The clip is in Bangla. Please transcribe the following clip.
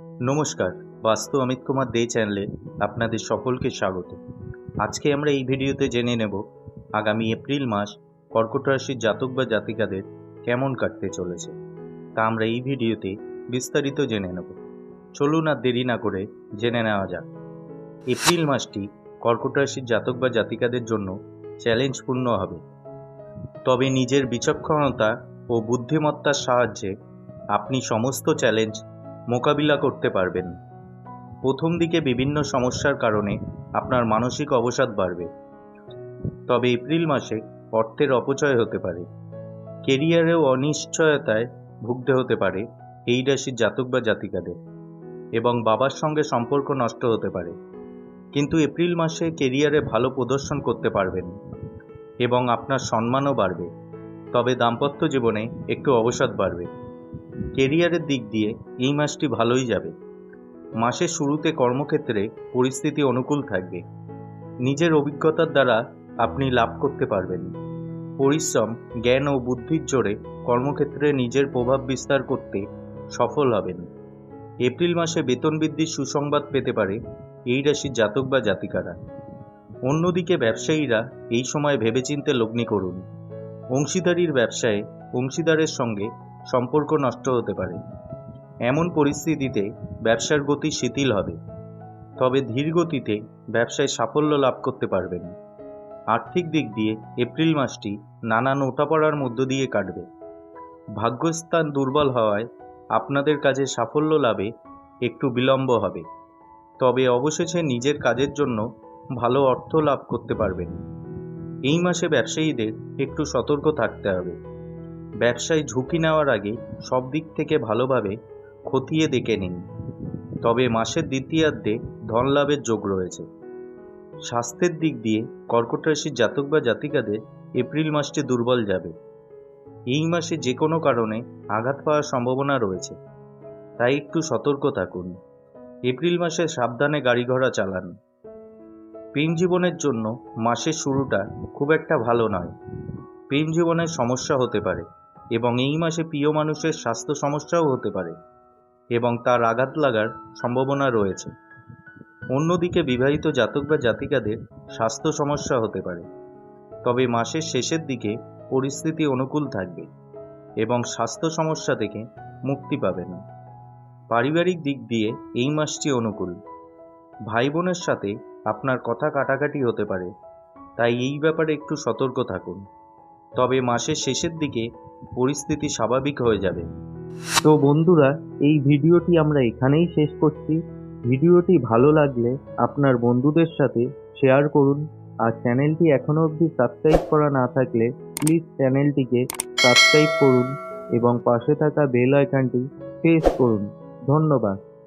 নমস্কার, বাস্তু অমিত কুমার দে চ্যানেলে আপনাদের সকলকে স্বাগত। আজকে আমরা এই ভিডিওতে জেনে নেব আগামী এপ্রিল মাস কর্কট রাশির জাতক বা জাতিকাদের কেমন কাটতে চলেছে। তা আমরা এই ভিডিওতে বিস্তারিত জেনে নেব। চলুন আর দেরি না করে জেনে নেওয়া যাক। এপ্রিল মাসটি কর্কট রাশির জাতক বা জাতিকাদের জন্য চ্যালেঞ্জপূর্ণ হবে। তবে নিজের বিচক্ষণতা ও বুদ্ধিমত্তার সাহায্যে আপনি সমস্ত চ্যালেঞ্জ মোকাবিলা করতে পারবেন। প্রথম দিকে বিভিন্ন সমস্যার কারণে আপনার মানসিক অবসাদ বাড়বে। তবে এপ্রিল মাসে অর্থের অপচয় হতে পারে। কেরিয়ারেও অনিশ্চয়তায় ভুগতে হতে পারে এই রাশির জাতক বা জাতিকাদের এবং বাবার সঙ্গে সম্পর্ক নষ্ট হতে পারে। কিন্তু এপ্রিল মাসে কেরিয়ারে ভালো প্রদর্শন করতে পারবেন এবং আপনার সম্মানও বাড়বে। তবে দাম্পত্য জীবনে একটু অবসাদ বাড়বে। কেরিয়ারের দিক দিয়ে এই মাসটি ভালোই যাবে। মাসের শুরুতে কর্মক্ষেত্রে পরিস্থিতি অনুকূল থাকবে। নিজের অভিজ্ঞতার দ্বারা আপনি লাভ করতে পারবেন। পরিশ্রম, জ্ঞান ও বুদ্ধির জোরে কর্মক্ষেত্রে নিজের প্রভাব বিস্তার করতে সফল হবেন। এপ্রিল মাসে বেতন বৃদ্ধির সুসংবাদ পেতে পারে এই রাশির জাতক বা জাতিকারা। অন্যদিকে ব্যবসায়ীরা এই সময় ভেবেচিন্তে লগ্নি করুন। অংশীদারির ব্যবসায়ে অংশীদারের সঙ্গে সম্পর্ক নষ্ট হতে পারে। এমন পরিস্থিতিতে ব্যবসার গতি শিথিল হবে। তবে ধীর গতিতে ব্যবসায় সাফল্য লাভ করতে পারবেন। আর্থিক দিক দিয়ে এপ্রিল মাসটি নানান ওঠাপড়ার মধ্য দিয়ে কাটবে। ভাগ্যস্থান দুর্বল হওয়ায় আপনাদের কাজে সাফল্য লাভে একটু বিলম্ব হবে। তবে অবশেষে নিজের কাজের জন্য ভালো অর্থ লাভ করতে পারবেন। এই মাসে ব্যবসায়ীদের একটু সতর্ক থাকতে হবে। ব্যবসায় ঝুঁকি নেওয়ার আগে সব দিক থেকে ভালোভাবে খতিয়ে দেখে নিন। তবে মাসের দ্বিতীয়ার্ধে ধন লাভের যোগ রয়েছে। স্বাস্থ্যের দিক দিয়ে কর্কট রাশির জাতক বা জাতিকাদের এপ্রিল মাসটি দুর্বল যাবে। এই মাসে যে কোনো কারণে আঘাত পাওয়ার সম্ভাবনা রয়েছে। তাই একটু সতর্ক থাকুন। এপ্রিল মাসে সাবধানে গাড়ি ঘোড়া চালান। প্রেম জীবনের জন্য মাসের শুরুটা খুব একটা ভালো নয়। প্রেম জীবনের সমস্যা হতে পারে। এবং এই মাসে প্রিয় মানুষের স্বাস্থ্য সমস্যাও হতে পারে এবং তার আঘাত লাগার সম্ভাবনা রয়েছে। অন্যদিকে বিবাহিত জাতক বা জাতিকাদের স্বাস্থ্য সমস্যা হতে পারে। তবে মাসের শেষের দিকে পরিস্থিতি অনুকূল থাকবে এবং স্বাস্থ্য সমস্যা থেকে মুক্তি পাবে না। পারিবারিক দিক দিয়ে এই মাসটি অনুকূল। ভাই বোনের সাথে আপনার কথা কাটাকাটি হতে পারে, তাই এই ব্যাপারে একটু সতর্ক থাকুন। তবে মাসের শেষের দিকে পরিস্থিতি স্বাভাবিক হয়ে যাবে। তো বন্ধুরা, এই ভিডিওটি আমরা এখানেই শেষ করছি। ভিডিওটি ভালো লাগলে আপনার বন্ধুদের সাথে শেয়ার করুন। আর চ্যানেলটি এখনও অবধি সাবস্ক্রাইব করা না থাকলে প্লিজ চ্যানেলটিকে সাবস্ক্রাইব করুন এবং পাশে থাকা বেল আইকনটি প্রেস করুন। ধন্যবাদ।